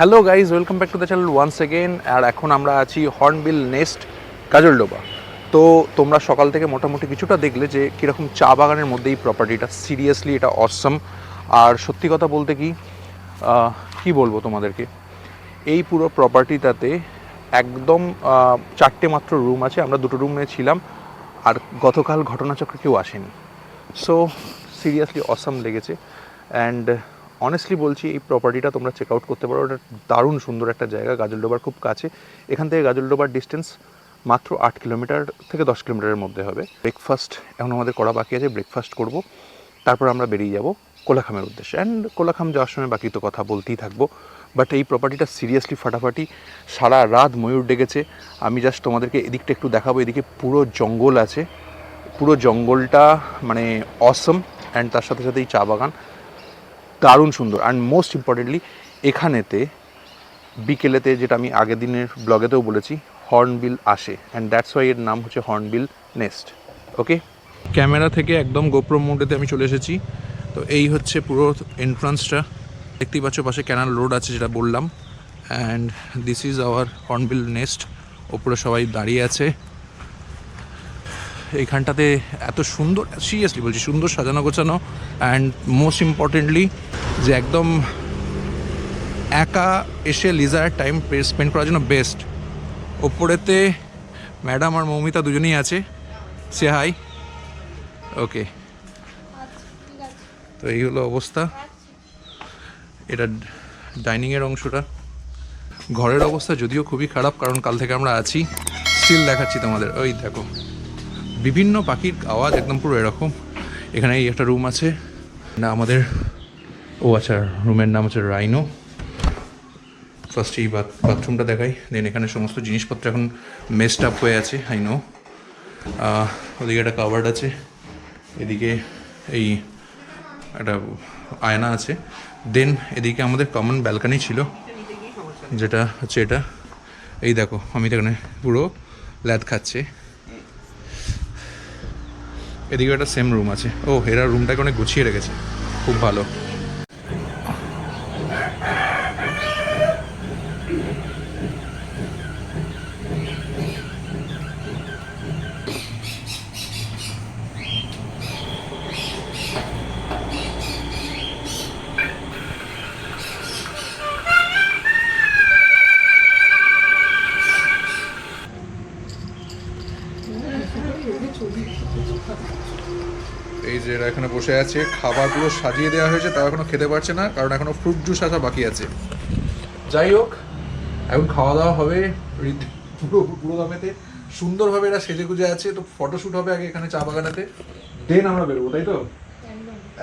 Hello guys welcome back to the channel once again আর এখন আমরা আছি হর্নবিল নেস্ট কাজলডোবা তো তোমরা সকাল থেকে মোটামুটি কিছুটা দেখলে যে কীরকম চা বাগানের মধ্যে এই প্রপার্টিটা সিরিয়াসলি এটা অসম আর সত্যি কথা বলতে কি কি বলব তোমাদেরকে? এই পুরো প্রপার্টিটাতে একদম চারটে মাত্র রুম আছে, আমরা দুটো রুমে ছিলাম, আর গতকাল ঘটনাচক্রে কেউ আসেনি। সো সিরিয়াসলি অসম লেগেছে। অ্যান্ড অনেস্টলি বলছি, এই প্রপার্টিটা তোমরা চেক আউট করতে পারো। এটা দারুণ সুন্দর একটা জায়গা, গাজলডোবার খুব কাছে। এখান থেকে গাজলডোবার ডিস্টেন্স মাত্র আট কিলোমিটার থেকে দশ কিলোমিটারের মধ্যে হবে। ব্রেকফাস্ট এখন আমাদের করা বাকি আছে ব্রেকফাস্ট করব। তারপর আমরা বেরিয়ে যাব কোলাখামের উদ্দেশ্যে। অ্যান্ড কোলাখাম যাওয়ার সময় বাকি তো কথা বলতেই থাকব। বাট এই প্রপার্টিটা সিরিয়াসলি ফাটাফাটি। সারা রাত ময়ূর ডেকেছে। আমি জাস্ট তোমাদেরকে এদিকটা একটু দেখাবো। এদিকে পুরো জঙ্গল আছে। পুরো জঙ্গলটা মানে অসম অ্যান্ড তার সাথে সাথে এই চা বাগান। দারুণ সুন্দর। অ্যান্ড মোস্ট ইম্পর্টেন্টলি এখানেতে, বিকেলেতে, যেটা আমি আগের দিনের ব্লগেতেও বলেছি, হর্নবিল আসে। অ্যান্ড দ্যাটস ওয়াই এর নাম হচ্ছে হর্নবিল নেস্ট। ওকে ক্যামেরা থেকে একদম গোপ্রো মোডেতে আমি চলে এসেছি। তো এই হচ্ছে পুরো এন্ট্রান্সটা দেখতেই পাচ্ছ পাশে ক্যানাল রোড আছে, যেটা বললাম। And this is our hornbill nest. ওপরে সবাই দাঁড়িয়ে আছে। এইখানটাতে এত সুন্দর সিরিয়াসলি বলছি, সুন্দর সাজানো গোছানো অ্যান্ড মোস্ট ইম্পর্টেন্টলি যে একদম একা এসে লিজার টাইম স্পেন্ড করার জন্য বেস্ট ওপরেতে ম্যাডাম আর মৌমিতা দুজনেই আছে। সে হাই ওকে তো এই হলো অবস্থা। এটা ডাইনিংয়ের অংশটা। ঘরের অবস্থা যদিও খুবই খারাপ, কারণ কাল থেকে আমরা আছি। স্টিল দেখাচ্ছি তোমাদের। ওই দেখো। বিভিন্ন পাখির আওয়াজ একদম পুরো এরকম। এখানে এই একটা রুম আছে। না, আমাদের, ও আচ্ছা রুমের নাম হচ্ছে রাইনো ফার্স্ট এই বাথরুমটা দেখাই। দেন এখানে সমস্ত জিনিসপত্র এখন মেসড আপ হয়ে আছে আই নো ওদিকে একটা কাভার্ড আছে। এদিকে এই একটা আয়না আছে। দেন এদিকে আমাদের কমন ব্যালকানি ছিল, যেটা হচ্ছে এটা। এই দেখো, আমি তো এখানে পুরো ল্যাদ খাচ্ছে। এদিকে একটা সেম রুম আছে। ও এরা রুমটাকে অনেক গুছিয়ে রেখেছে। খুব ভালো। খাবার পুরো সাজিয়ে দেওয়া হয়েছে, তাও এখনও খেতে পারছে না, কারণ এখনও ফ্রুট জুস আসা বাকি আছে। যাই হোক, এখন খাওয়া দাওয়া হবে পুরো পুরো দামেতে। সুন্দরভাবে এরা সেজে গুজে আছে, তো ফটোশ্যুট হবে আগে এখানে চা বাগানেতে। দেন আমরা বেরোবো, তাই তো?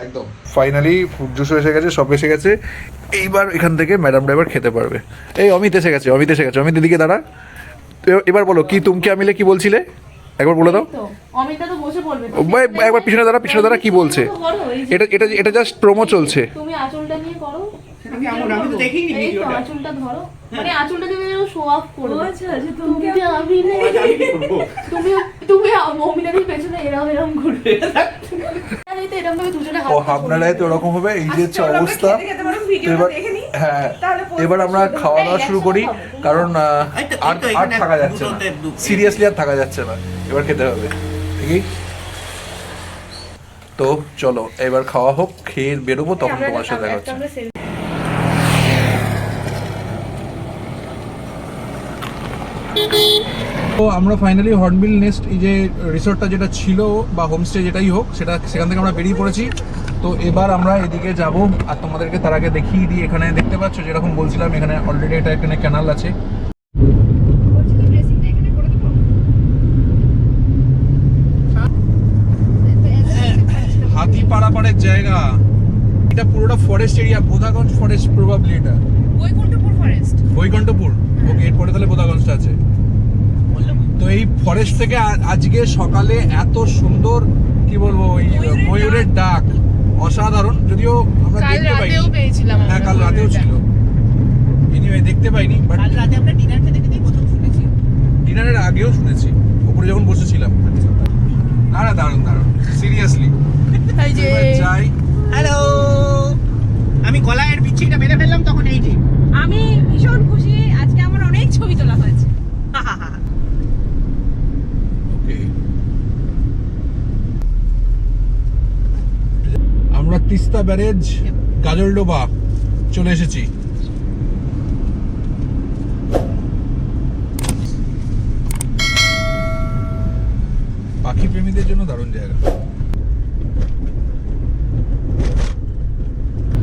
একদম। ফাইনালি ফ্রুট জুস এসে গেছে, সব এসে গেছে। এইবার এখান থেকে ম্যাডাম ড্রাইভার খেতে পারবে। এই অমিত এসে গেছে, অমিত এসে গেছে, অমিত এদিকে দাঁড়া। এবার বলো, কি তুমকে আমিলে কি বলছিলে? একবার বলে দাও। তো অমিতা তো বসে পড়বে একবার পিছনে দাঁড়া পিছনে দাঁড়া কি বলছে? এটা এটা এটা জাস্ট প্রোমো চলছে। তুমি আঁচলটা নিয়ে করো। মানে আচ্ছা আচ্ছা আপনারাই তো ওরকম হবে। এই যে অবস্থা। এবার। হ্যাঁ এবার আমরা খাওয়া দাওয়া শুরু করি কারণ আর আর থাকা যাচ্ছে না। সিরিয়াসলি আর থাকা যাচ্ছে না। এবার খেতে হবে। ঠিকই তো চলো এবার খাওয়া হোক খেয়ে বেরোবো তখন তোমার সাথে দেখা হচ্ছে। তো আমরা ফাইনালি হর্নবিল নেস্ট এই যে রিসোর্টটা যেটা ছিল বা হোমস্টে যেটাই হোক সেটা সেখান থেকে আমরা বেরিয়ে পড়েছি। তো এবার আমরা এদিকে যাব আর তোমাদেরকে তার আগে দেখিয়ে দিই। এখানে দেখতে পাচ্ছ যেরকম বলছিলাম এখানে অলরেডি এটা এখানে ক্যানাল আছে। হাতি পাড়াপাড়ের জায়গা। এটা পুরোটা forest area Bodhaganj forest probably এটা। বৈকুণ্ঠপুর ফরেস্ট বৈকণ্ঠপুর? ওকে এরপরে তাহলে বোধাগঞ্জটা আছে। তো এই ফরেস্ট থেকে আজকে সকালে এত সুন্দর কি বলব ওই ময়ূরের ডাক। অসাধারণ যদিও আমরা দেখতে পাইনি। পেয়েছিলাম হ্যাঁ কাল রাতেও ছিল। এনিওয়ে দেখতে পাইনি বাট কাল রাতে আমরা ডিনার খেতে খেতেই প্রথম শুনেছি। ডিনারের আগেও শুনেছি। ওপরে যখন বসেছিলাম। না না দারুণ দারুণ সিরিয়াসলি এই যে চাই হ্যালো আমি গলায় এর বিচ্ছিটা বেঁধে ফেললাম তখন এই যে। আমি ভীষণ খুশি আজকে আমার অনেক ছবি তোলা হয়েছে। হা হা হা তিস্তা ব্যারেজ, গাজলডোবা চলে এসেছি। পাখি প্রেমীদের জন্য দারুণ জায়গা।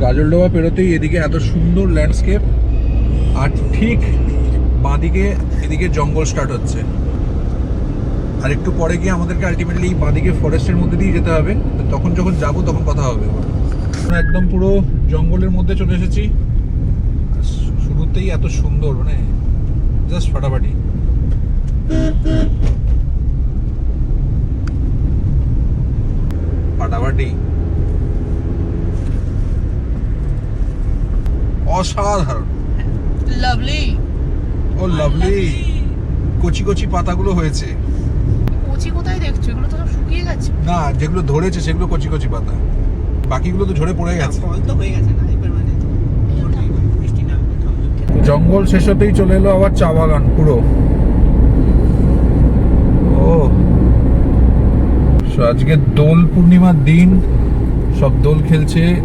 গাজলডোবা পেরোতেই এদিকে এত সুন্দর ল্যান্ডস্কেপ আর ঠিক বাঁদিকে এদিকে জঙ্গল স্টার্ট হচ্ছে। আর একটু পরে গিয়ে আমাদেরকে আলটিমেটলি বাঁদিকে ফরেস্টের মধ্যে দিয়ে যেতে হবে তখন যখন যাব তখন কথা হবে। একদম পুরো জঙ্গলের মধ্যে চলে এসেছি। শুরুতেই এত সুন্দর মানে জাস্ট ফাটাফাটি। ফাটাফাটি। অসাধারণ। লাভলি ও লাভলি কচি কচি পাতাগুলো হয়েছে। কচি কোথায় দেখছ? এগুলো তো সব শুকিয়ে গেছে। না যেগুলো ধরেছে সেগুলো কচি কচি পাতা। বাকিগুলো তো ঝরে পড়ে গেছে। ফল তো হয়ে গেছে না এবার মানে জঙ্গল শেষ হতেই চলে এলো আবার চা বাগান পুরো। ও। আজকে দোল পূর্ণিমার দিন সব দোল খেলছে।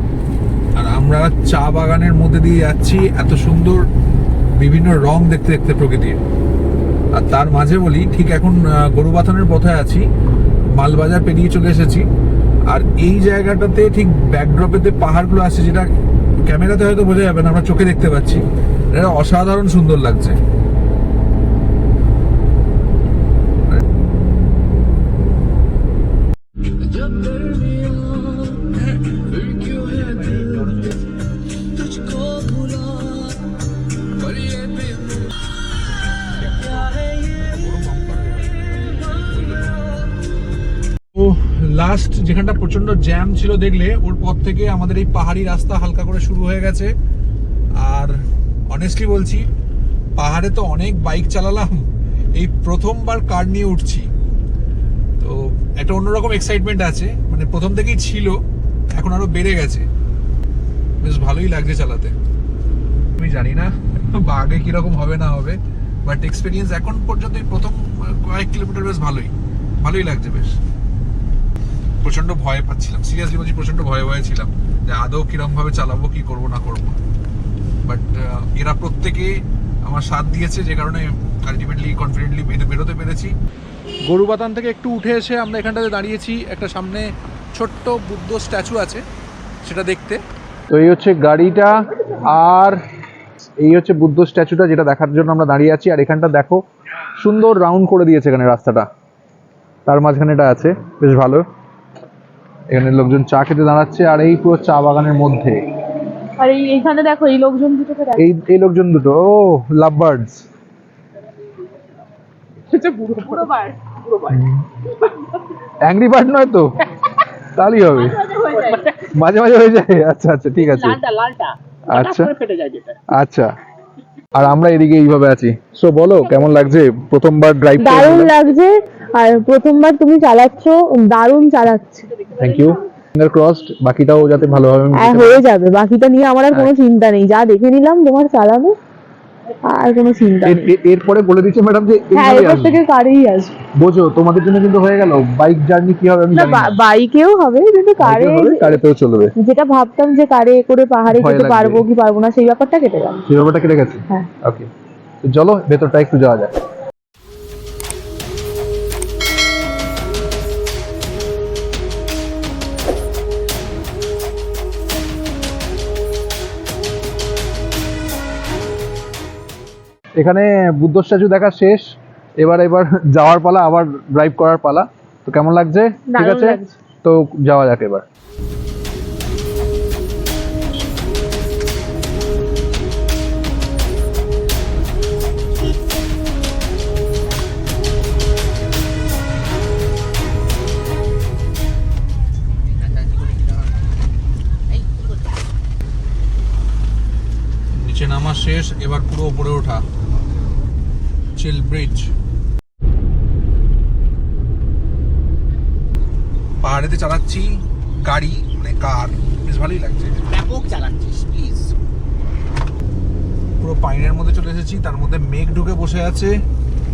আর আমরা চা বাগানের মধ্যে দিয়ে যাচ্ছি এত সুন্দর বিভিন্ন রং দেখতে দেখতে প্রকৃতির। আর তার মাঝে বলি ঠিক এখন আহ, গরুবাথানের পথে আছি মালবাজার পেরিয়ে চলে এসেছি। আর এই জায়গাটাতে ঠিক ব্যাকড্রপেতে পাহাড়গুলো আছে যেটা ক্যামেরাতে হয়তো বোঝা যাবে না, আমরা চোখে দেখতে পাচ্ছি। এটা অসাধারণ সুন্দর লাগছে। লাস্ট যেখানটা প্রচণ্ড জ্যাম ছিল দেখলে, ওর পর থেকে আমাদের এই পাহাড়ি রাস্তা হালকা করে শুরু হয়ে গেছে। আর অনেস্টলি বলছি, পাহাড়ে তো অনেক বাইক চালালাম, এই প্রথমবার কার নিয়ে উঠছি। তো একটা অন্যরকম এক্সাইটমেন্ট আছে মানে প্রথম থেকেই ছিল, এখন আরও বেড়ে গেছে। বেশ ভালোই লাগছে চালাতে। আমি জানি না বা আগে কীরকম হবে না হবে বাট এক্সপিরিয়েন্স এখন পর্যন্ত এই প্রথম কয়েক কিলোমিটার বেশ ভালোই। ভালোই লাগছে বেশ। প্রচণ্ড ভয় পাচ্ছিলাম। সিরিয়াসলি বলছি প্রচণ্ড ভয়ে ভয়ে ছিলাম যে আদৌ কিরম ভাবে চালাবো, কি করব, না করব। বাট এরা প্রত্যেকে আমার সাথ দিয়েছে যে কারণে আলটিমেটলি কনফিডেন্টলি বেরোতে পেরেছি। গরুবাতান থেকে একটু উঠে এসে আমরা এখানটাতে দাঁড়িয়েছি। একটা সামনে ছোট্ট বুদ্ধ স্ট্যাচু আছে, সেটা দেখতে। তো এই হচ্ছে গাড়িটা আর এই হচ্ছে বুদ্ধ স্ট্যাচুটা যেটা দেখার জন্য আমরা দাঁড়িয়ে আছি। আর এখানটা দেখো, সুন্দর রাউন্ড করে দিয়েছে এখানে রাস্তাটা। তার মাঝখানে এটা আছে, বেশ ভালো। এখানে লোকজন চা খেতে দাঁড়াচ্ছে আর এই পুরো চা বাগানের মধ্যে। আর এই দেখো এই লোকজন দুটোকে দেখো এই এই লোকজন দুটো ও লাভ বার্ডস পুরো বার অ্যাংরি বার্ড নয় তো? তাহলেই হবে। মাঝে মাঝে হয়ে যায়। আচ্ছা আচ্ছা ঠিক আছে। আচ্ছা। আচ্ছা। আর আমরা এদিকে এইভাবে আছি। সো বলো কেমন লাগছে? প্রথমবার ড্রাইভ দারুণ লাগছে। আর প্রথমবার তুমি চালাচ্ছ দারুণ চালাচ্ছে। থ্যাংক ইউ ফিঙ্গার ক্রসড বাকিটাও যাতে ভালোভাবে হ্যাঁ হয়ে যাবে। বাকিটা নিয়ে আমার আর কোনো চিন্তা নেই। যা দেখে নিলাম তোমার চালানো আর কোনো চিন্তা নেই। এরপরে বলে দিচ্ছে ম্যাডাম যে হ্যাঁ এইভাবেই থেকে কারেই আসবে। বোঝো তোমাদের জন্য কিন্তু হয়ে গেল। বাইক জার্নি কি হবে আমি জানি না। বাইকেও হবে কিন্তু কারে কারেতেও চলবে। যেটা ভাবতাম যে কারে করে পাহাড়ে যেতে পারব কি পারব না সেই ব্যাপারটা কেটে গেল। সেই ব্যাপারটা কেটে গেছে? হ্যাঁ। ওকে চলো ভেতরটা একটু যাওয়া যাক। এখানে বুদ্ধ স্ট্যাচু দেখা শেষ। এবার এবার যাওয়ার পালা আবার ড্রাইভ করার পালা। তো কেমন লাগছে? ঠিক আছে? তো যাওয়া যাক এবার। নিচে নামা শেষ এবার পুরো উপরে ওঠা। চিল ব্রিজ পাহাড়েতে চালাচ্ছি গাড়ি মানে কার বেশ ভালোই লাগছে। ব্যাপক চালাচ্ছিস প্লিজ পুরো পাইনের মধ্যে চলে এসেছি তার মধ্যে মেঘ ঢুকে বসে আছে।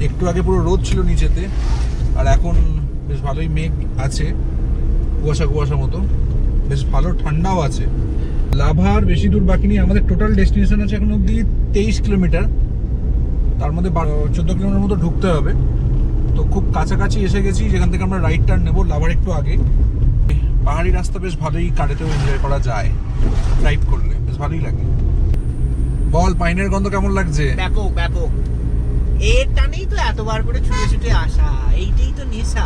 একটু আগে পুরো রোদ ছিল নিচেতে আর এখন বেশ ভালোই মেঘ আছে কুয়াশা কুয়াশা মতো। বেশ ভালো ঠান্ডাও আছে। লাভার বেশি দূর বাকি নেই আমাদের টোটাল ডেস্টিনেশন আছে এখন অবধি তেইশ কিলোমিটার তার মধ্যে বারো চোদ্দ কিলোমিটার মতো ঢুকতে হবে। তো খুব কাছাকাছি এসে গেছি যেখান থেকে আমরা রাইট টার্ন নেব লাভার একটু আগে। পাহাড়ি রাস্তা বেশ ভালোই কাটেতেও এনজয় করা যায়। ড্রাইভ করলে বেশ ভালোই লাগে। বল পাইনের গন্ধ কেমন লাগছে? ব্যাপক ব্যাপক। এর টানেই তো এতবার করে ছুটে ছুটে আসা এইটাই তো নেশা।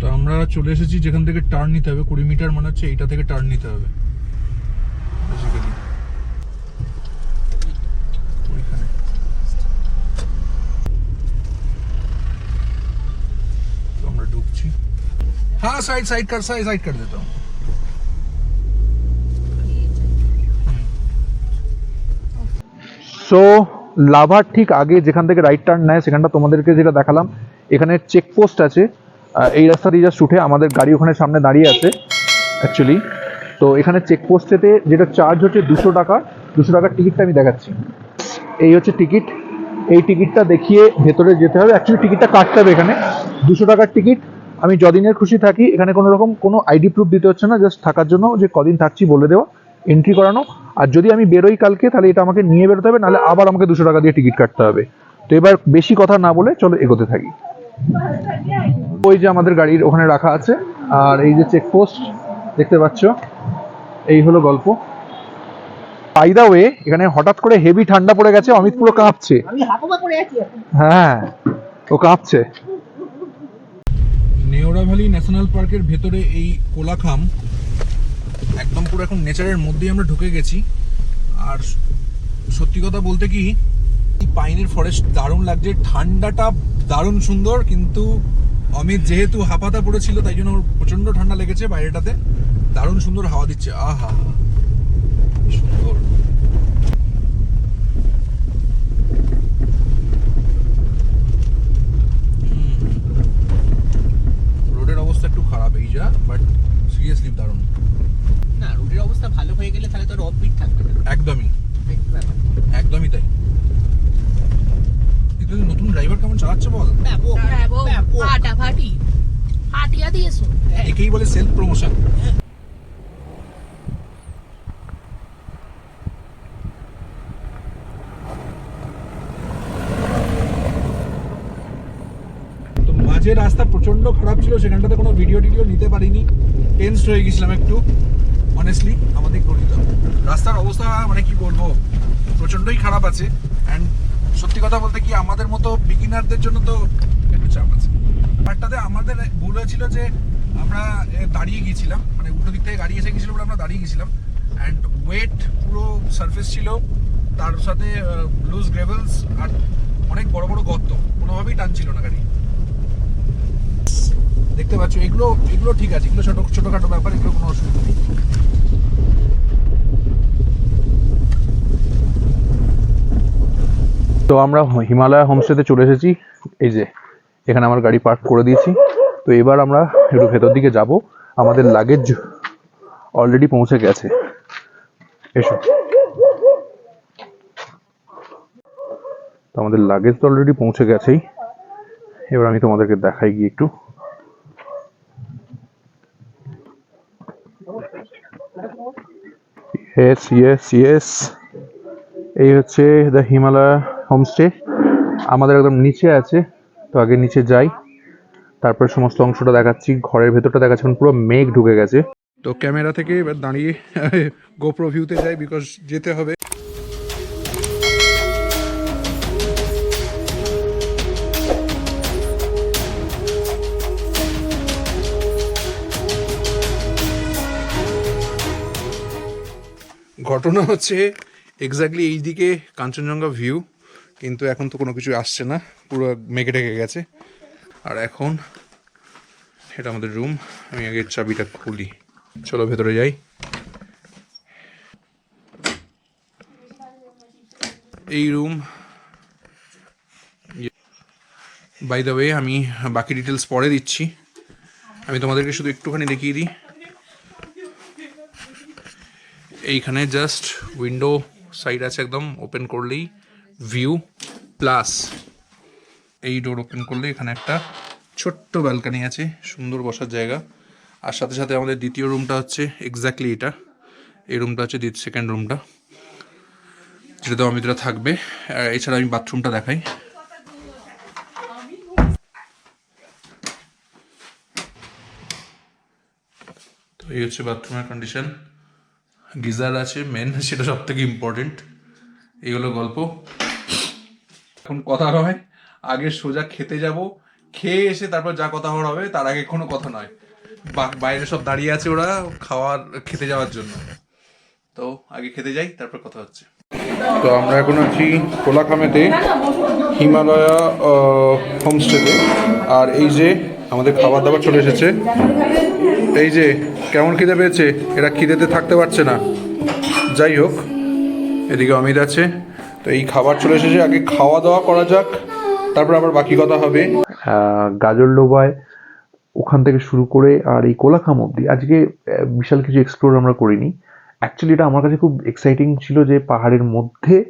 তো আমরা চলে এসেছি যেখান থেকে টার্ন নিতে হবে কুড়ি মিটার মনে হচ্ছে এইটা থেকে টার্ন নিতে হবে Basically. ওইখানে। তো আমরা ঢুকছি হ্যাঁ side side car side side car দিতাম সো লাভার ঠিক আগে যেখান থেকে রাইট টার্ন নেয়, সেখানটা তোমাদেরকে যেটা দেখালাম, এখানে চেকপোস্ট আছে। এই রাস্তা দিয়ে জাস্ট উঠে আমাদের গাড়ি ওখানে সামনে দাঁড়িয়ে আছে অ্যাকচুয়ালি তো এখানে চেকপোস্টেতে যেটা চার্জ হচ্ছে দুশো টাকা, দুশো টাকার টিকিটটা আমি দেখাচ্ছি। এই হচ্ছে টিকিট এই টিকিটটা দেখিয়ে ভেতরে যেতে হবে। অ্যাকচুয়ালি টিকিটটা কাটতে হবে এখানে। দুশো টাকার টিকিট আমি যদিনের খুশি থাকি এখানে কোনো রকম কোনো আইডি প্রুফ দিতে হচ্ছে না জাস্ট থাকার জন্য যে কদিন থাকছি বলে দেওয়া এন্ট্রি করানো। আর যদি আমি বেরোই কালকে তাহলে এটা আমাকে নিয়ে বেরোতে হবে নাহলে আবার আমাকে দুশো টাকা দিয়ে টিকিট কাটতে হবে। তো এবার বেশি কথা না বলে চলো এগোতে থাকি। ওই যে আমাদের গাড়ির ওখানে রাখা আছে আর এই যে চেকপোস্ট দেখতে পাচ্ছ এই হলো গল্প। বাই দা ওয়ে এখানে হঠাৎ করে হেভি ঠান্ডা পড়ে গেছে অমিত পুরো কাঁপছে। হ্যাঁ ও কাঁপছে। নেওড়া ভ্যালি ন্যাশনাল পার্কের ভেতরে এই কোলাখাম একদম পুরো এখন নেচারের মধ্যেই আমরা ঢুকে গেছি। আর সত্যি কথা বলতে কি পাইনের ফরেস্ট দারুণ লাগছে, ঠান্ডাটা দারুণ সুন্দর, কিন্তু অমিত যেহেতু হাফাতা পড়েছিল, তাই জন্য ওর প্রচণ্ড ঠান্ডা লেগেছে বাইরেটাতে। দারুণ সুন্দর হাওয়া দিচ্ছে, আহা কি সুন্দর রোডের অবস্থা খারাপ এই যা বাট সিরিয়াসলি দারুণ। না রুটের অবস্থা ভালো হয়ে গেলে তাহলে তো আর অফবিট থাকবে না। একদমই। একদমই তাই। কিন্তু নতুন ড্রাইভার কেমন চালাচ্ছে বল? ব্যাপো ব্যাপো আটা ব্যাপক ফাটাফাটি ফাটিয়া দিয়েছ একেই বলে সেলফ প্রমোশন তো মাঝে রাস্তা প্রচণ্ড খারাপ ছিল, সেখানটাতে কোনো ভিডিও টিডিও নিতে পারিনি। টেন্সড হয়ে গেছিলাম একটু। অনেস্টলি আমাদের গরিব রাস্তার অবস্থা মানে কি বলব প্রচন্ডই খারাপ আছে। অ্যান্ড সত্যি কথা বলতে কি, আমাদের মতো বিগিনারদের জন্য তো একটু চাপ আছে। ব্যাপারটাতে আমাদের ভুল হয়েছিল যে আমরা দাঁড়িয়ে গিয়েছিলাম। মানে উল্টো দিক থেকে গাড়ি এসে গেছিল বলে আমরা দাঁড়িয়ে গেছিলাম অ্যান্ড ওয়েট পুরো সারফেস ছিল। তার সাথে লুজ গ্রেভেলস আর অনেক বড় বড় গর্ত। কোনোভাবেই টান ছিল না গাড়ি। দেখতে পাচ্ছ, এগুলো এগুলো ঠিক আছে, এগুলো ছোট, ছোটখাটো ব্যাপার, এগুলো কোনো অসুবিধা নেই। তো আমরা হিমালয় হোমস্টেতে চলে এসেছি, এই যে, এখানে আমার গাড়ি পার্ক করে দিয়েছি। তো এবার আমরা একটু ভেতর দিকে যাব, আমাদের লাগেজ অলরেডি পৌঁছে গেছে। এসো। তো আমাদের লাগেজ তো অলরেডি পৌঁছে গেছেই। এবার আমি তোমাদেরকে দেখাই গিয়ে একটু। ইয়েস ইয়েস ইয়েস এই হচ্ছে দ্য হিমালয় হোমস্টে আমাদের একদম নিচে আছে, তো আগে নিচে যাই। তারপর সমস্ত অংশটা দেখাচ্ছি, ঘরের ভেতরটা দেখাচ্ছি পুরো মেঘ ঢুকে গেছে। তো ক্যামেরা থেকে এবার দাঁড়িয়ে গোপ্রো ভিউতে যাই বিকজ যেতে হবে। ঘটনা হচ্ছে এক্স্যাক্টলি এই দিকে কাঞ্চনজঙ্ঘা ভিউ কিন্তু এখন তো কোনো কিছু আসছে না, পুরো মেঘে ঢেকে গেছে। আর এখন এটা আমাদের রুম আমি আগে চাবিটা খুলি। চলো ভেতরে যাই। এই রুম বাই দ্য ওয়ে আমি বাকি ডিটেলস পরে দিচ্ছি। আমি তোমাদেরকে শুধু একটুখানি দেখিয়ে দিই। এইখানে জাস্ট উইন্ডো সাইড আছে একদম ওপেন করলেই ভিউ প্লাস এই ডোর ওপেন করলে এখানে একটা ছোট্ট ব্যালকানি আছে, সুন্দর বসার জায়গা। আর সাথে সাথে আমাদের দ্বিতীয় রুমটা হচ্ছে এক্স্যাক্টলি এটা। এই রুমটা হচ্ছে সেকেন্ড রুমটা যেটাতে অমিতরা থাকবে। এছাড়া আমি বাথরুমটা দেখাই। তো এই হচ্ছে বাথরুমের কন্ডিশন গিজার আছে মেন সেটা সব থেকে ইম্পর্টেন্ট এই হলো গল্প। এখন কথা নয়, আগে সোজা খেতে যাব। খেয়ে এসে তারপর যা কথা হওয়ার হবে, তার আগে কোনো কথা নয়। বাইরে সব দাঁড়িয়ে আছে ওরা, খাওয়ার, খেতে যাওয়ার জন্য। তো, আগে খেতে যাই, তারপর কথা হচ্ছে। তো আমরা এখন আছি কোলাখামেতে, হিমালয়া হোমস্টেতে আর এই যে আমাদের খাবার দাবার চলে এসেছে। এই যে কেমন খিদে পেয়েছে? এরা খিদেতে থাকতে পারছে না। যাই হোক, এদিকে অমিত আছে। তো এই খাবার চলে এসেছে। আগে খাওয়া দাওয়া করা যাক, তারপর আবার বাকি কথা হবে। গাজর লোবায় ওখান থেকে শুরু করে আর এই কোলাখাম অবধি। আজকে বিশাল কিছু এক্সপ্লোর আমরা করিনি। অ্যাকচুয়ালি এটা আমার কাছে খুব এক্সাইটিং ছিল যে পাহাড়ের মধ্যে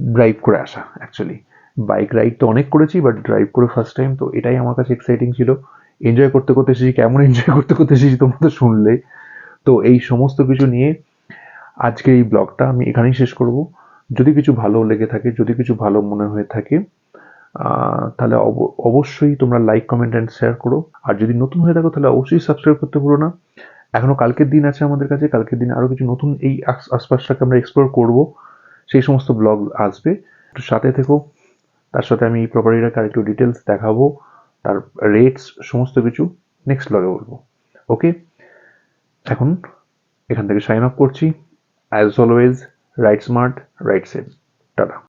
ড্রাইভ করে আসা অ্যাকচুয়ালি বাইক রাইড তো অনেক করেছি বাট ড্রাইভ করে ফার্স্ট টাইম তো এটাই আমার কাছে এক্সাইটিং ছিল। এনজয় করতে করতে এসেছি, কেমন এনজয় করতে করতে এসেছি তোমরা তো শুনলে। তো এই সমস্ত কিছু নিয়ে আজকে এই ব্লগটা আমি এখানেই শেষ করব। যদি কিছু ভালো লেগে থাকে, যদি কিছু ভালো মনে হয়ে থাকে তাহলে অব- অবশ্যই তোমরা লাইক কমেন্ট অ্যান্ড শেয়ার করো। আর যদি নতুন হয়ে থাকো, তাহলে অবশ্যই সাবস্ক্রাইব করতে ভুলো না। এখনও কালকের দিন আছে আমাদের কাছে, কালকের দিন আরও কিছু নতুন এই আশপাশটাকে আমরা এক্সপ্লোর করব। সেই সমস্ত ব্লগ আসবে। একটু সাথে থেকো। তার সাথে আমি এই প্রপার্টিটাকে আরেকটু ডিটেলস দেখাবো। তার রেটস সমস্ত কিছু নেক্সট ব্লগে বলব। ওকে এখন এখান থেকে সাইন আপ করছি। As always ride smart ride safe tata.